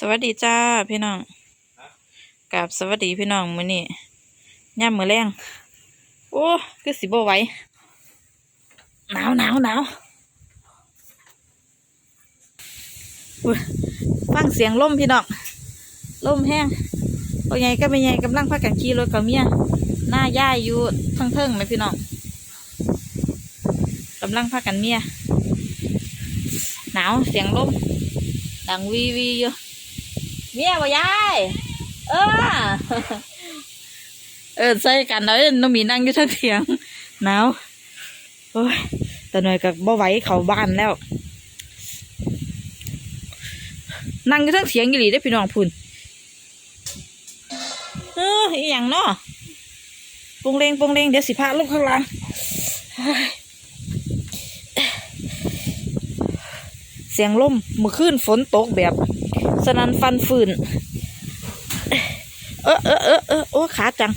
สวัสดีจ้าพี่น้องกับสวัสดีพี่น้องมื้อนี้ย่ำมือแรงโอ้คือสิบ่ไหวหนาวหนาวหนาวฟังเสียงลมพี่น้องลมแห้งโอ้ยไงก็ไม่ไงกำลังพากันขี่รถกับเมียหน้าย่ายอยู่เทิงๆไหมพี่น้องกำลังพากันเมียหนาวเสียงลมดังวีวีอยู่ เมียบ่ยายเออ เออใส่กันแล้วน้องมีนั่งอยู่ทั้งเถียงหนาวโอ้ยแต่หน่อยกับบ่ไหวเขาบ้านแล้ว นั่งอยู่ทั้งเถียงอยู่หลีได้พี่น้องพุ่นเอออีหยังเนาะปงเลงปงเลงเดี๋ยวสิพาลงข้างล่างเฮ้ยเสียงลมเมื่อคืนฝนตกแบบ สนันฟันฝืน เออเออเออเออโอ้ขาจัง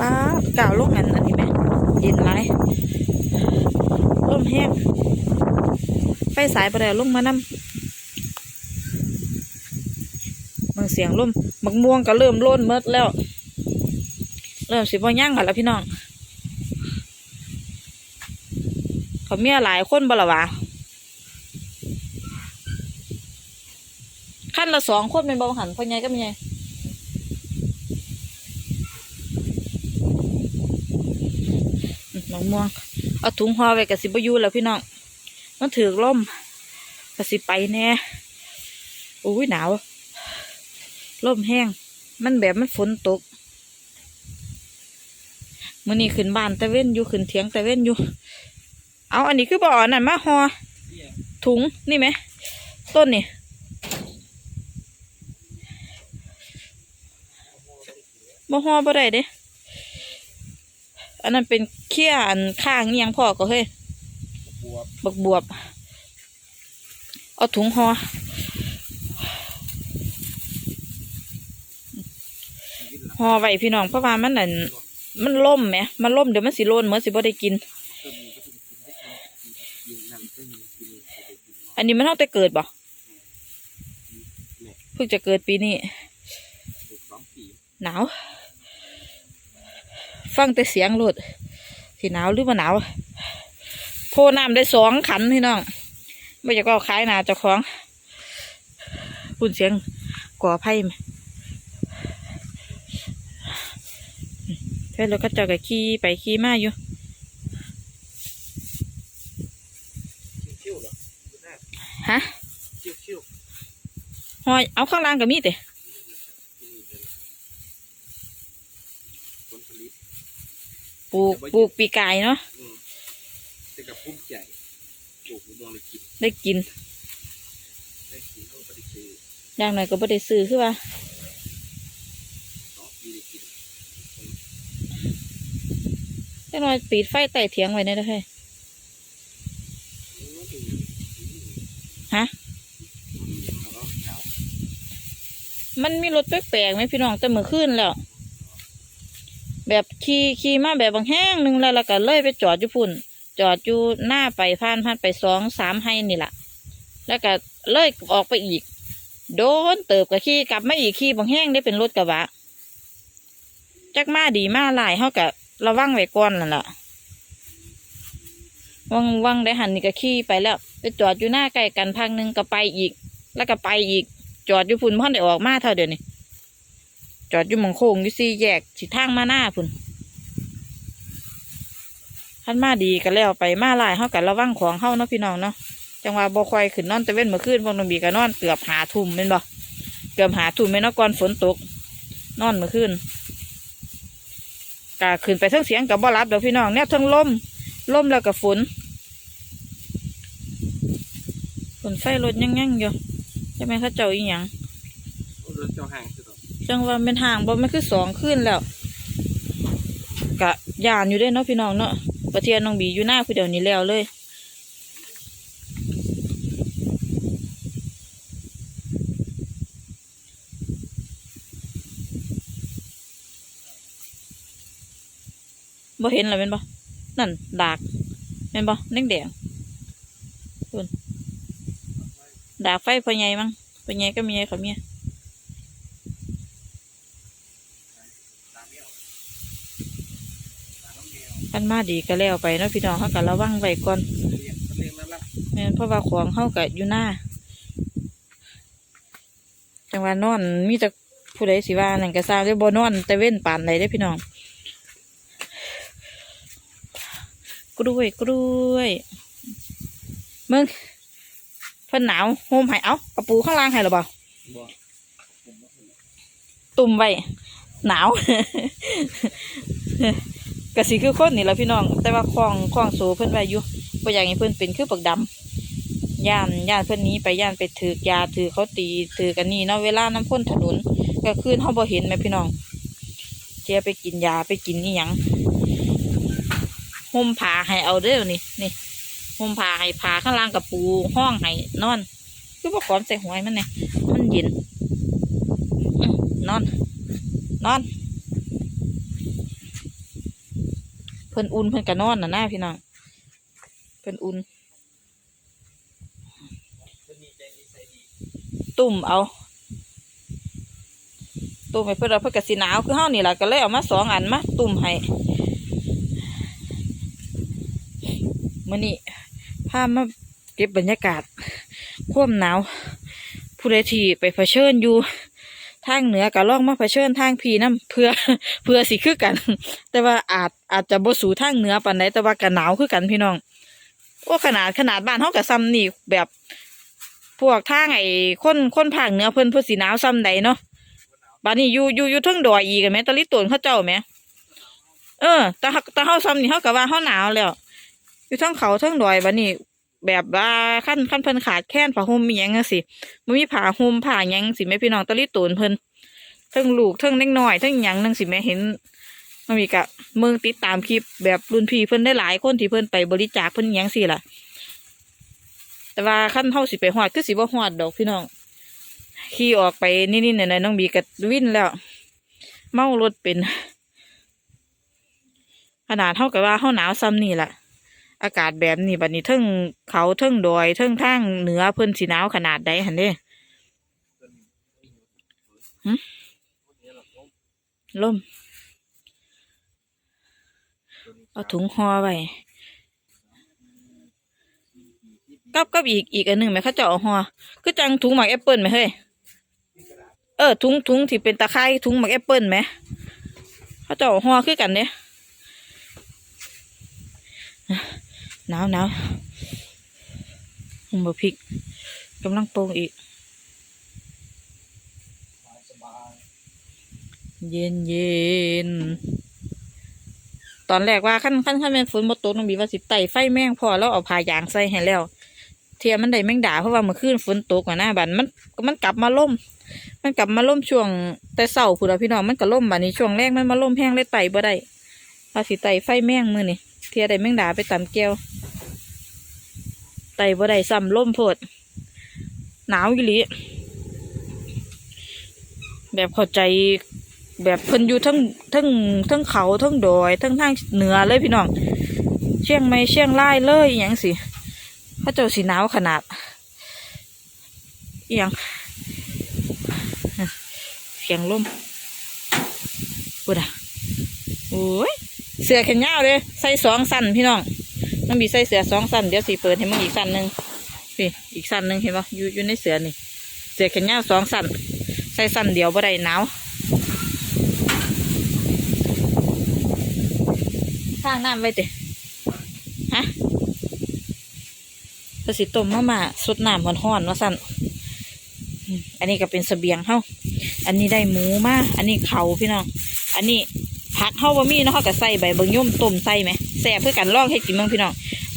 ป้าก่าวลงอันอันนี้ไหมเย็นไรลมแห้งไฟสายไปแล้วลงมานำบางเสียงลมบักม่วงก็เริ่มล่นเมดแล้ว เริ่มสิบ่ย่างกันแล้วพี่น้องเขาเมียหลายคนบ่ละวะ นละสองคนเป็นเบาหันพ่อใหญ่ก็ไม่ใหญ่อืมมะม่วงเอาถุงห่อไว้กับสิบยูแล้วพี่น้องมันถือล่มกับสิไปแน่อุ้ยหนาวล่มแห้ง มันแบบมันฝนตกมื่อนี้ขึ้นบ้านตะเว้นอยู่ขึ้นเถียงตะเว้นอยู่ เอาอันนี้คือบ่อนั่นมาห่อถุงนี่ไหมต้นนี่ บ่ฮอบ่ได้เด้ อันนั้นเป็นเขี้ยอันข้างอิหยังพ่อก็เฮ้ยบวบบักบวบ เอาถุงหอหอไว้พี่น้องเพราะว่ามันนั่นมันล่มไหมมันล่มเดี๋ยวมันสิโลนเหมือนสิบ่ได้กินต้นนี้ก็ต้องกินให้กินกินนั่นต้นนี้กินเลยเอาไปกินอันนี้มันเท่าแต่เกิดบ่เนี่ยเพิ่งจะเกิดปีนี้ดูสองปีหนาว ฟังแต่เสียงรถที่หนาวหรือว่าหนาวโพน้ำได้สองขันพี่น้องไม่อยากเอาขายนาเจ้าของปุ่นเสียงก่อไผ่ไหมเพื่อนเราก็จอกับขี่ไปขี่มาอยู่เชี่ยวๆเหรอดูหน้าฮะหอยเอาข้างล่างกับมีดเตะ ๆที่นี่เลยผลผลิต ปลูกปลูกปีกายเนาะอืมแต่กับพุ่มใหญ่ปลูกมะม่วงเลยกินได้กิน ได้กินเท่าปฏิเสธอย่างหน่อยก็บ่ได้ซื้อคือว่าสองปีได้กินจังหน่อยปิดไฟใต้เถียงไว้ได้เลยอืมดูฮะเอาแล้วเอามันมีรถแปลกๆไหมพี่น้องแต่เมื่อคืนแล้ว แบบขี่ขี่มาแบบบางแห้งหนึ่งแล้วแล้วก็เลยไปจอดอยู่พุ่น จอดอยู่หน้าไปผ่านผ่านไปสองสามให้นี่แหละแล้วก็เลยออกไปอีก โดนเติบกับขี่กลับมาอีกขี่บางแห้งได้เป็นรถกระบะจักมาดีมาหลายเขากับระวังไว้ก่อนนั่นแหละวังวังได้หันนี่ก็ขี่ไปแล้ว ไปจอดอยู่หน้าใกล้กันพักหนึ่งก็ไปอีก แล้วก็ไปอีก จอดอยู่พุ่นพ่อนได้ออกมาเท่าเดียวนี้ จอดอยู่หมองโค้งอยู่สี่แยกสิทางมาหน้าพุ่นท่านมาดีก็แล้วไปมาลายเฮากันระวังของเฮาเนาะพี่น้องเนาะจังหวะบ่ค่อยขึ้นนอนต่เว้นเมื่อคืนพวกนบีก็นอนเกือบหาทุ่มแม่นบ่เกือบหาทุ่มแม่นเนาะก่อนฝนตก นอนเมื่อคืนก็ขึ้นไปเทั้งเสียงกับบ่รับเดี๋ยวพี่น้องเนี่ยทั้งลมลมแล้วก็ฝนฝนไฟรถยังยังๆอยู่ใช่ไหมเขาเจ้าอีหยังรถเจ้าห่างสุ จังว่าเป็นห่างบ่มันคือสองขึ้นแล้วกะยานอยู่ด้วยเนาะพี่น้องเนาะประเทียนน้องบีอยู่หน้าผู้เดียวนี้แล้วเลยบ่เห็นแล้วเป็นบ่นั่นดากเป็นบ่แดงแดงๆพุ่นดากไฟพอใหญ่มั้งเป็นไงก็มียเขาเมีย ตามไม่ออกตาม น้องแมวคันมาดีก็แล้วไปเนาะพี่น้องเขาก็ระวังไว้ก่อนเรียกเรียกนั่นละแม่นเพราะว่าของเขาก็อยู่หน้าจังหวะนอนมีแต่ผู้ใดสิว่านั่นก็ทราบได้บ่นอน แต่เว้นปานใดได้อพี่น้องกล้วยกล้วยมึงเพิ่นหนาวโฮมให้เอากระปูข้างล่างให้หรือเปล่าบ่ตุ่มไว้หนาว กะสิคือคนนี่แหละพี่น้อง แต่ว่าคล้องคล้องโซเพิ่อนไว้อยู่บ่อย่ากให้เพิ่อนเป็นคือปักดำย่านย่านเพิ่อนนี้ไปย่านไปถือกยาถือเขาตีถือกันนี่เนาะเวลาน้ำพ่นถนนก็คืนเฮาบ่เห็นแม่พี่น้องเจียไปกินยาไปกินนี่ยังห่มผ้าให้เอาเด้อนี่นี่ห่มผ้าให้ผ้าข้างล่างกับปูห้องให้นอน คือบ่กอมใส่หัวให้มันเนี่ยมันเย็นนอน นอน เพิ่นอุ่นเพิ่นก็นอนน่ะนะพี่น้องเพิ่นอุ่น ตุ่มเอา ตุ่มให้เพิ่นเอาเพิ่นก็สิหนาวคือเฮานี่ล่ะก็เลยเอามาสองอันมาตุ่มให้มื้อนี้พามาเก็บบรรยากาศ ความหนาว ผู้ใดที่ไปเผชิญอยู่ ทางเหนือก็ลองมาเผชิญทางพีน้ำเพื่อเพื่อสิคือกัน แต่ว่าอาจอาจจะบ่สู่ทางเหนือปานใดแต่ว่าก็หนาวคือกันพี่น้องโอ้ขนาดขนาดบ้านเฮาก็ซ้ำนี่แบบพวกทางไอ้คนคนภาคเหนือเพิ่นเพิ่นสิหนาวซ้ำใดเนาะบ้านนี้อยู่อยู่อยู่ทั้งดอยอีกอะแม่ตะลิตนเขาเจ้าแหมเออแต่เฮาแต่เฮาซ้ำนี่เฮาก็ว่าเฮาหนาวแล้ว อยู่ทั้งเขาทั้งดอยบ้านนี้ แบบว่าขั้นขั้นเพิ่นขาดแค้นผ้าห่มมีหยังสิบ่มีผ้าห่มผ้าหยังสิแม่พี่น้องตะลิตนเพิ่นเทั้งลูกเทั้งเล็กน้อยเทั้งหยังนั่งสิแม่เห็นมันมีกะเมืองติดตามคลิปแบบรุ่นพี่เพิ่นได้หลายคนที่เพิ่นไปบริจาคเพิ่นหยังสิล่ะ แต่ว่าขั้นเฮาสิไปฮอดคือสิบ่ฮอดดอกพี่น้องขี่ออกไปนิดๆหน่อยๆน้องบีก็วิ่นแล้ว เมารถเป็น ขนาดเท่ากับว่าเฮาหนาวซ้ำนี่แหละ อากาศแบบนี้บัดนี้เทิงเขาเทิงดอยเทิงทางเหนือเพิ่นสิหนาวขนาดใดหันเด้ล่ม เอาถุงห่อไว้กับกับอีกอีกอันหนึ่งไหมเขาเจะเอาห่อคือจังถุงหมักแอปเปิลไหมเฮ้ยเออถุงถุงที่เป็นตะไคร้ถุงหมักแอปเปิลไหมเขาเจะเอาห่อคือกันเนี่ย หนาวหนาวหุงบะพริกกำลังปรุงอีก เย็นเย็นตอนแรกว่าขั้นขั้นขั้นเป็นฝนบ่ตกน้องบีว่าสิไต่ไฟแมงพอแล้วเอาผ้ายางใส่ให้แล้ว เทียมันได้แม่งด่าเพราะว่าเมื่อคืนฝนตกอะนะบัดมันมันกลับมาล่ม มันกลับมาล่มช่วงแต่เสาร์พุ่นละพี่น้องมันก็ล่มบัดนี้ช่วงแรกมันมาล่มแห้งเลยไต่บ่ได้ว่าสิไต่ไฟแมงมือนี่ เทียได้แมงดาไปตำแก้วไต่บ่ได้ซ้ำล่มโพด หนาวอีหลีแบบเข้าใจแบบเพิ่นอยู่ทั้งทั้งทั้งเขาทั้งดอยทั้งทางเหนือเลยพี่น้อง เชียงใหม่เชียงรายเลยอย่างสิพระเจ้าสีหนาวขนาดอย่างเสียงลมกูดอะโอ้ย เสือแขนยาวเลยใส่สองสั้นพี่น้องน้องบีใส่เสือสองสั้นเดี๋ยวสีเปิดให้มึงอีกสั้นหนึ่งพี่อีกสั้นหนึ่งเห็นปะอยู่อยู่ในเสือนี่ เสือแขนยาวสองสั้นใส่สั้นเดียวบ่ได้หนาวข้างน้ำไว้ติฮะภาษีต้มมามาสดน้ำห้อนๆว่าสั่นอันนี้ก็เป็นเสบียงเฮาอันนี้ได้หมูมาอันนี้เขาพี่น้อง อันนี้ ผักเฮาบ่มีเนาะเฮาก็ใส่ใบเบิ่งย่มต้มใส่ไหมแซ่บเพื่อกันลองให้กินเบ้างพี่น้อง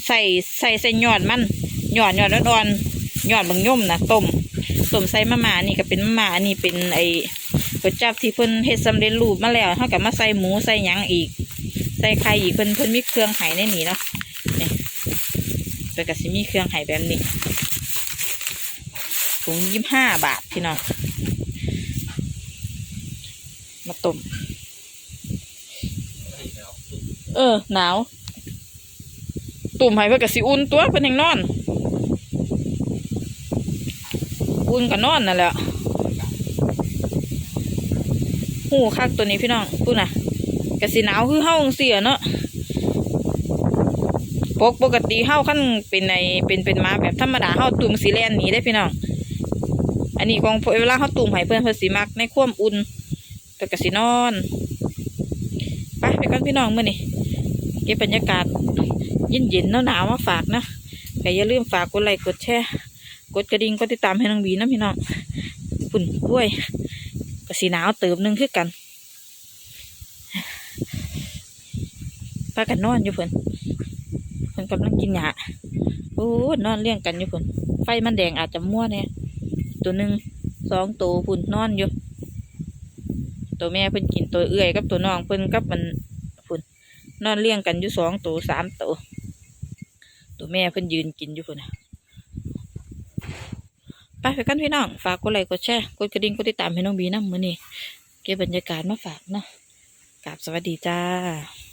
ใส่ใส่ใส่ยอดมันยอดยอดอ่อนๆยอดเบิ่งย่มนะต้มต้มใส่มาม่านนี้ก็เป็นมาม่าอันนี้เป็นไอ้ก๋วยจับที่เพิ่นเฮ็ดสำเร็จรูปมาแล้วเฮาก็มาใส่หมูใส่หยังอีก ใส่ไข่อีกเพิ่นเพิ่นมีเครื่องไห้ในนี้เนาะนี่เพิ่นก็สิมีเครื่องไห้แบบนี้ถุงยี่ห้าบาทพี่น้องมาต้ม เออ หนาว ตุ่มห้เพิ่นก็สิอุ่นตัวเพิ่นยังนอน อุ่นก็นอนนั่นแหละหูคักตัวนี้พี่น้องพูดนะกะสิหนาวคือเฮาจังซี่อะเนาะปกปกติเฮาคันเป็นในเป็นเป็นมาแบบธรรมดาเฮาตุ่มสีแลนหนีได้พี่น้อง อันนี้ของเวลาเขาตุ่มให้เพื่อนเพื่อสีมักในควมอุ่นแต่กสินอน ไปไปกันพี่น้องมื่อนี่ เก็บบรรยากาศย็นเย็นหนาวๆมาฝากนะแต่อย่าลืมฝากกดไลค์กดแชร์กดกระดิ่งกดติดตามให้น้องบีนะพี่น้องฝุ่นกล้วยกสีหนาวเติมหนึ่งคือกันป้ากันนอนอยู่เพื่อนเพื่อนกำลังกินหยาโอ้นอนเลี้ยงกันอยู่เพื่อนไฟมันแดงอาจจะมั่วเนี่ยตัวหนึ่งสองตัวพุ่นนอนอยู่ ตัวแม่เพิ่นกินตัวเอื้อยกับตัวน้องเพิ่นกับมัน นอนเลี้ยงกันอยู่สองตัวสามตัวตัวแม่เพิ่นยืนกินอยู่พุ่นน่ะไปไปกันพี่น้องฝากกดไลค์กดแชร์กดกระดิ่งกดติดตามให้น้องบีนะมื้อนี้เก็บบรรยากาศมาฝากเนาะกราบสวัสดีจ้า